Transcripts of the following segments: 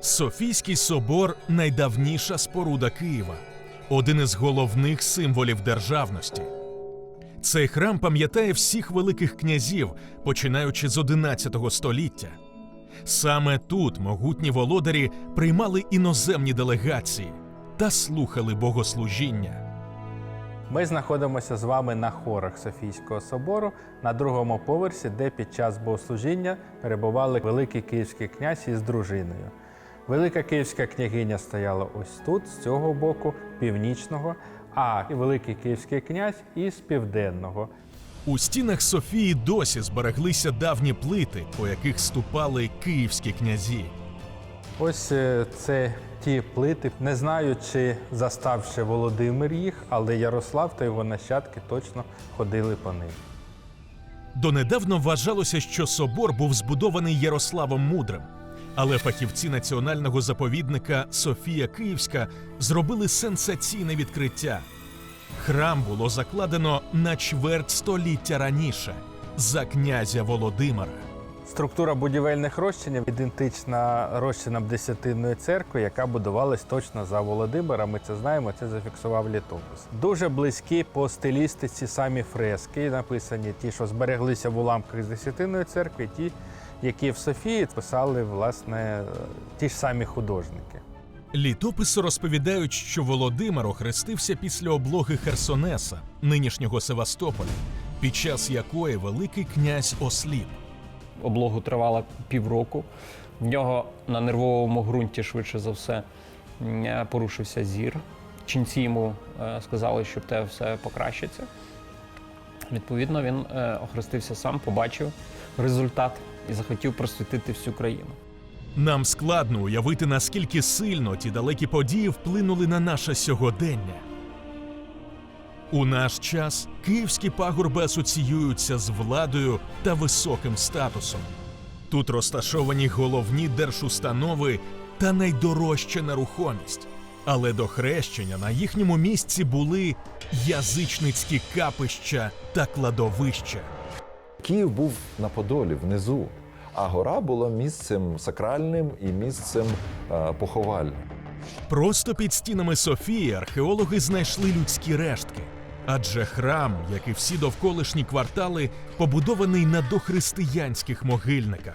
Софійський собор найдавніша споруда Києва, один із головних символів державності. Цей храм пам'ятає всіх великих князів, починаючи з 11 століття. Саме тут могутні володарі приймали іноземні делегації та слухали богослужіння. Ми знаходимося з вами на хорах Софійського собору на другому поверсі, де під час богослужіння перебували великий київський князь із дружиною. Велика київська княгиня стояла ось тут, з цього боку, північного, а великий київський князь із південного. У стінах Софії досі збереглися давні плити, по яких ступали київські князі. Ось е, це ті плити. Не знаю, чи застав ще Володимир їх, але Ярослав та його нащадки точно ходили по них. Донедавно вважалося, що собор був збудований Ярославом Мудрим. Але фахівці національного заповідника Софія Київська зробили сенсаційне відкриття. Храм було закладено на чверть століття раніше за князя Володимира. Структура будівельних розчинів ідентична розчинам Десятинної церкви, яка будувалась точно за Володимира. Ми це знаємо, це зафіксував літопис. Дуже близькі по стилістиці самі фрески, написані ті, що збереглися в уламках з Десятинної церкви, ті, які в Софії писали власне ті ж самі художники. Літописи розповідають, що Володимир охрестився після облоги Херсонеса, нинішнього Севастополя, під час якої Великий князь осліп. облогу тривала півроку. В нього на нервовому ґрунті, швидше за все, е, порушився зір. Ченці йому е, сказали, що в тебе все покращиться. Відповідно, він е, охрестився сам, побачив результат і захотів просвітити всю країну. Нам складно уявити, наскільки сильно ті далекі події вплинули на наше сьогодення. У наш час київські пагорби асоціюються з владою та високим статусом. Тут розташовані головні держустанови та найдорожча нерухомість. Але до хрещення на їхньому місці були язичницькі капища та кладовища. Київ був на Подолі внизу, а гора була місцем сакральним і місцем е, поховальним. Просто під стінами Софії археологи знайшли людські рештки. Адже храм, як і всі довколишні квартали, побудований на дохристиянських могильниках.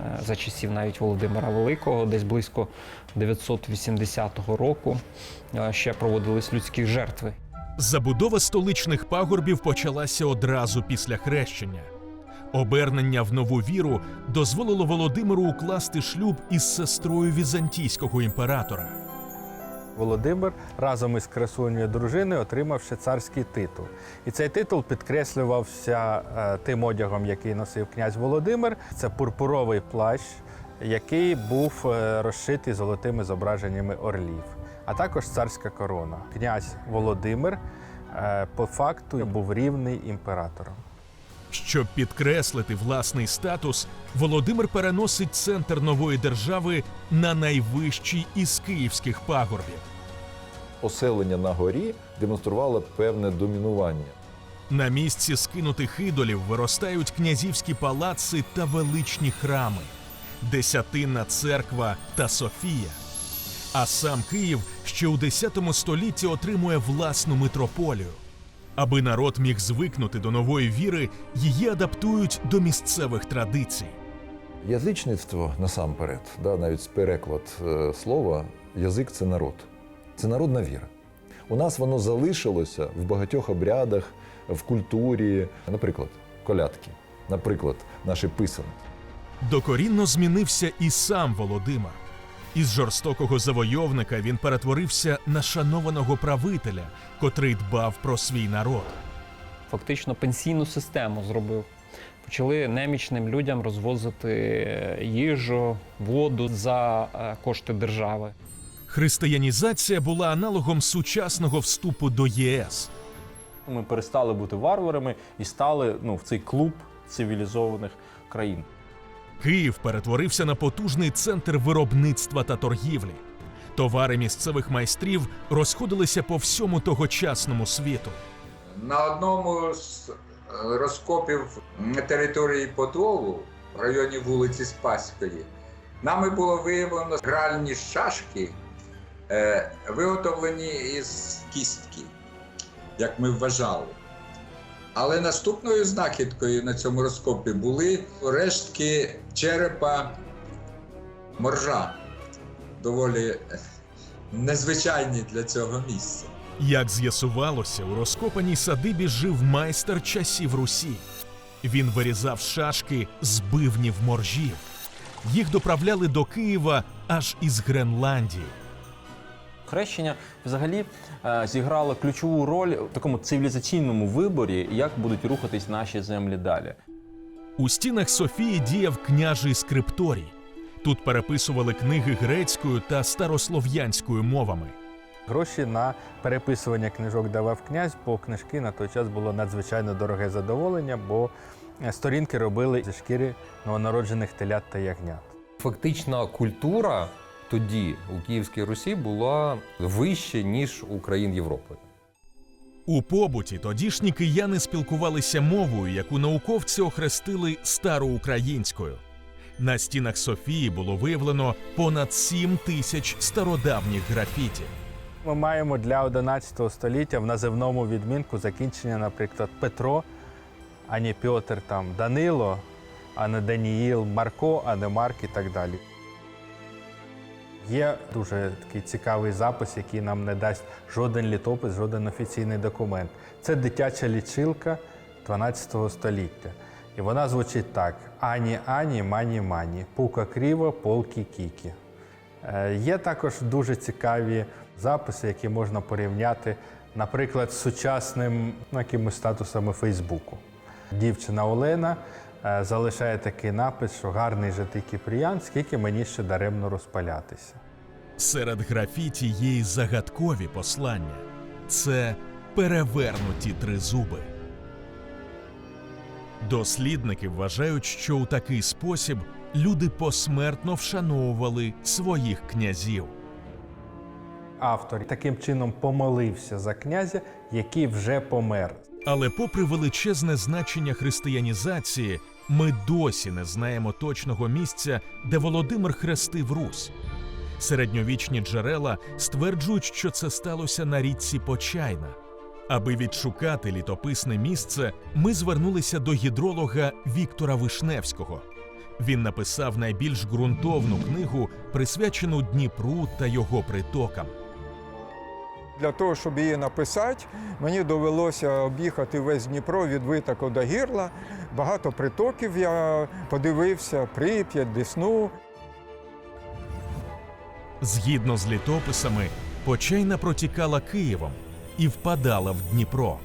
Е, За часів навіть Володимира Великого, десь близько 980 року, е, ще проводились людські жертви. Забудова столичних пагорбів почалася одразу після хрещення. Обернення в нову віру дозволило Володимиру укласти шлюб із сестрою візантійського імператора. Володимир разом із красунею дружиною отримав ще царський титул. І цей титул підкреслювався е, тим одягом, який носив князь Володимир. Це пурпуровий плащ, який був е, розшитий золотими зображеннями орлів, а також царська корона. Князь Володимир е, по факту був рівний імператором. Щоб підкреслити власний статус, Володимир переносить центр нової держави на найвищий із київських пагорбів. Оселення на горі демонструвало певне домінування. На місці скинутих ідолів виростають князівські палаци та величні храми, Десятинна церква та Софія. А сам Київ ще у X столітті отримує власну митрополію. Аби народ міг звикнути до нової віри, її адаптують до місцевих традицій. Язичництво насамперед, да, навіть переклад е, слова, язик це народ. Це народна віра. У нас воно залишилося в багатьох обрядах, в культурі, наприклад, колядки, наприклад, наші писанки. Докорінно змінився і сам Володимир. Із жорстокого завойовника він перетворився на шанованого правителя, котрий дбав про свій народ. Фактично пенсійну систему зробив. Почали немічним людям розвозити е, їжу, воду за е, кошти держави. Християнізація була аналогом сучасного вступу до ЄС. Ми перестали бути варварами і стали ну, в цей клуб цивілізованих країн. Київ перетворився на потужний центр виробництва та торгівлі. Товари місцевих майстрів розходилися по всьому тогочасному світу. На одному з е, розкопів на території Подолу в районі вулиці Спаської нами було виявлено гральні шашки, е, виготовлені із кістки, як ми вважали. Але наступною знахідкою на цьому розкопі були рештки черепа моржа, доволі незвичайні для цього місця. Як з'ясувалося, у розкопаній садибі жив майстер часів Русі. Він вирізав шашки з бивнів моржів. Їх доправляли до Києва аж із Гренландії. Хрещення взагалі е, зіграло ключову роль в такому цивілізаційному виборі, як будуть рухатись наші землі далі. У стінах Софії діяв княжий скрипторій. Тут переписували книги грецькою та старослов'янською мовами. Гроші на переписування книжок давав князь, бо книжки на той час було надзвичайно дороге задоволення, бо е, сторінки робили зі шкіри новонароджених телят та ягнят. Фактично культура тоді у Київській Русі була вище, ніж у країн Європи. У побуті тодішні кияни спілкувалися мовою, яку науковці охрестили староукраїнською. На стінах Софії було виявлено понад 7 тисяч стародавніх графіті. Ми маємо для 11 століття в називному відмінку закінчення, наприклад, Петро, а не Пьотр, там Данило, а не Даніїл, Марко, а не Марк і так далі. Є дуже такий цікавий запис, який нам не дасть жоден літопис, жоден офіційний документ. Це дитяча лічилка 12 століття. І вона звучить так: Ані, ані, мані, мані, пука кріво, полки кікі. Е, Є також дуже цікаві записи, які можна порівняти, наприклад, з сучасним ну, якимось статусами Фейсбуку. Дівчина Олена залишає такий напис, що гарний же ти кіпріян, скільки мені ще даремно розпалятися. Серед графіті є й загадкові послання. Це перевернуті тризуби. Дослідники вважають, що у такий спосіб люди посмертно вшановували своїх князів. Автор таким чином помолився за князя, який вже помер. Але, попри величезне значення християнізації, ми досі не знаємо точного місця, де Володимир хрестив Русь. Середньовічні джерела стверджують, що це сталося на річці Почайна. Аби відшукати літописне місце, ми звернулися до гідролога Віктора Вишневського. Він написав найбільш ґрунтовну книгу, присвячену Дніпру та його притокам. Для того, щоб її написати, мені довелося об'їхати весь Дніпро від витоку до гірла. Багато притоків я подивився, Прип'ять, Десну. Згідно з літописами, Почайна протікала Києвом і впадала в Дніпро.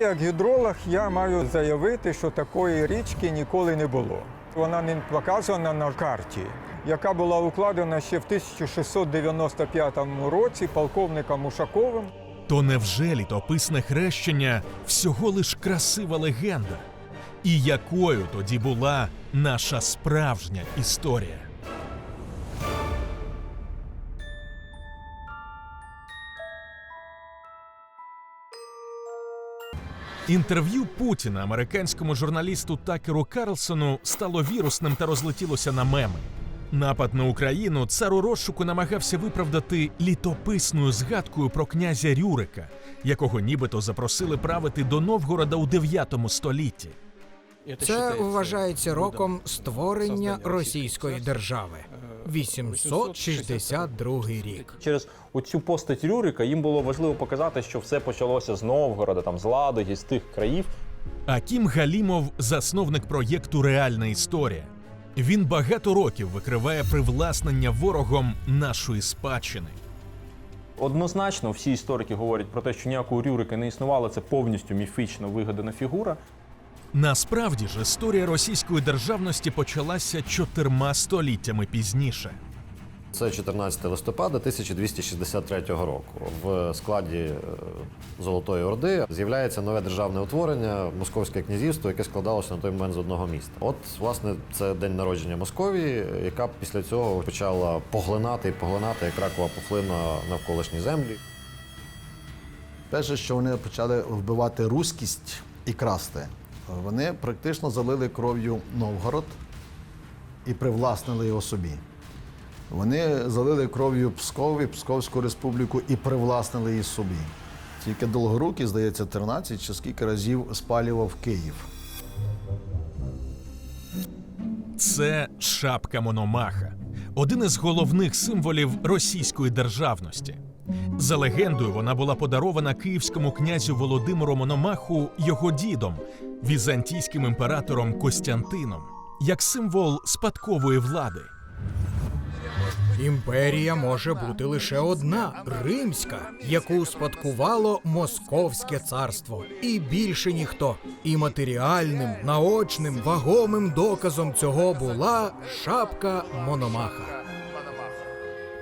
Як гідролог я маю заявити, що такої річки ніколи не було. Вона не показана на карті, яка була укладена ще в 1695 році полковником Ушаковим. То невже літописне хрещення всього лиш красива легенда? І якою тоді була наша справжня історія? Інтерв'ю Путіна американському журналісту Такеру Карлсону стало вірусним та розлетілося на меми. Напад на Україну цар у розшуку намагався виправдати літописною згадкою про князя Рюрика, якого нібито запросили правити до Новгорода у 9 столітті. Це вважається роком створення Російської держави. 862 рік. Через оцю постать Рюрика їм було важливо показати, що все почалося з Новгорода, там з Ладоги, з тих країв. Акім Галімов засновник проєкту Реальна історія. Він багато років викриває привласнення ворогом нашої спадщини. Однозначно, всі історики говорять про те, що ніякого Рюрика не існувало, це повністю міфічно вигадана фігура. Насправді ж історія російської державності почалася чотирма століттями пізніше. Це 14 листопада 1263 року. В складі е, Золотої Орди з'являється нове державне утворення Московське князівство, яке складалося на той момент з одного міста. От, власне, це день народження Московії, яка після цього почала поглинати і поглинати як ракова пухлина навколишні землі. Перше, що вони почали вбивати руськість і красти, вони практично залили кров'ю Новгород. і привласнили його собі. Вони залили кров'ю Псков і Псковську республіку і привласнили її собі. Тільки Долгорукий, здається, 13 чи скільки разів спалював Київ. Це шапка Мономаха, один із головних символів російської державності. За легендою, вона була подарована київському князю Володимиру Мономаху його дідом, візантійським імператором Костянтином, як символ спадкової влади. Імперія може бути лише одна римська, яку успадкувало Московське царство, і більше ніхто. І матеріальним, наочним, вагомим доказом цього була шапка Мономаха.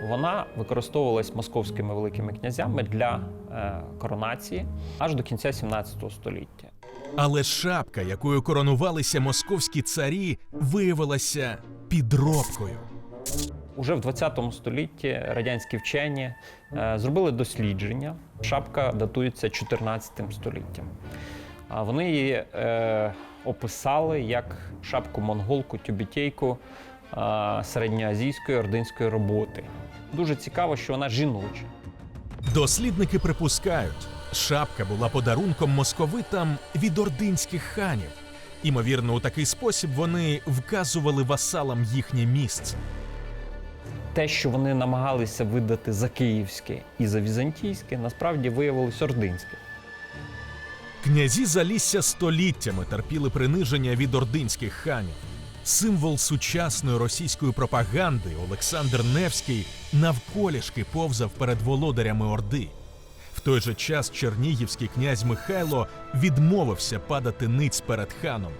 Вона використовувалась московськими великими князями для е, коронації аж до кінця 17 століття. Але шапка, якою коронувалися московські царі, виявилася підробкою. Уже в 20 столітті радянські вчені е, зробили дослідження. Шапка датується 14 століттям. А вони її е, описали як шапку монголку тюбітейку е, середньоазійської ординської роботи. Дуже цікаво, що вона жіноча. Дослідники припускають, шапка була подарунком московитам від ординських ханів. Імовірно, у такий спосіб вони вказували васалам їхнє місце. Те, що вони намагалися видати за київське і за візантійське, насправді виявилось ординське. Князі Залісся століттями терпіли приниження від ординських ханів. Символ сучасної російської пропаганди Олександр Невський навколішки повзав перед володарями Орди. В той же час чернігівський князь Михайло відмовився падати ниць перед ханом.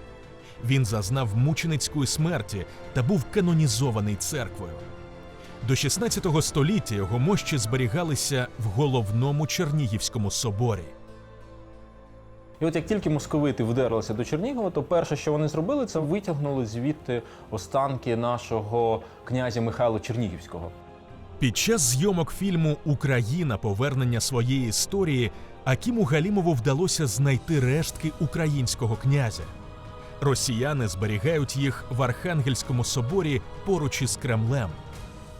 Він зазнав мученицької смерті та був канонізований церквою. До 16 століття його мощі зберігалися в головному Чернігівському соборі. І от як тільки московити вдерлися до Чернігова, то перше, що вони зробили, це витягнули звідти останки нашого князя Михайла Чернігівського. Під час зйомок фільму Україна повернення своєї історії Акіму Галімову вдалося знайти рештки українського князя. Росіяни зберігають їх в Архангельському соборі поруч із Кремлем.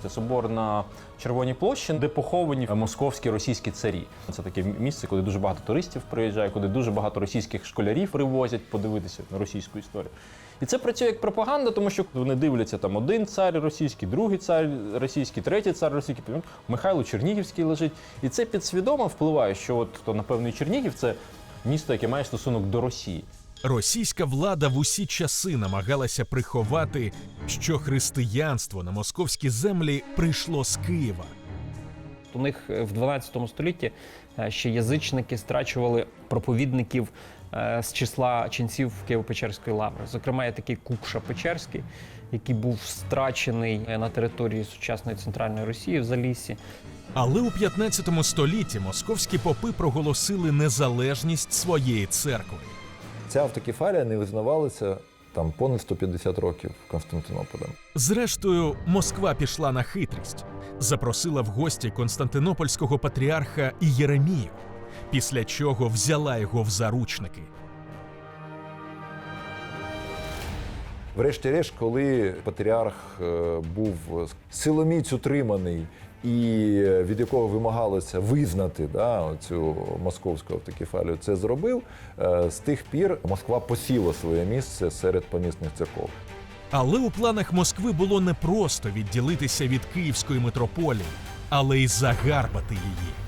Це собор на Червоній площі, де поховані московські російські царі. Це таке місце, куди дуже багато туристів приїжджає, куди дуже багато російських школярів привозять подивитися на російську історію. І це працює як пропаганда, тому що вони дивляться там один цар російський, другий цар російський, третій цар російський, Михайло Чернігівський лежить. І це підсвідомо впливає, що от то, напевно, Чернігів це місто, яке має стосунок до Росії. Російська влада в усі часи намагалася приховати, що християнство на московські землі прийшло з Києва. У них е, в 12 столітті е, ще язичники страчували проповідників е, з числа ченців Києво-Печерської лаври. Зокрема, є такий Кукша Печерський, який був страчений на території сучасної центральної Росії в Заліссі. Але у 15 столітті московські попи проголосили незалежність своєї церкви. Ця автокефалія не визнавалася там понад 150 років Константинополем. Зрештою, Москва пішла на хитрість, запросила в гості константинопольського патріарха Єремію, після чого взяла його в заручники. Врешті-решт, коли патріарх е, був силоміць утриманий і від якого вимагалося визнати да, цю московську автокефалію, це зробив, е, з тих пір Москва посіла своє місце серед помісних церков. Але у планах Москви було не просто відділитися від київської митрополії, але й загарбати її.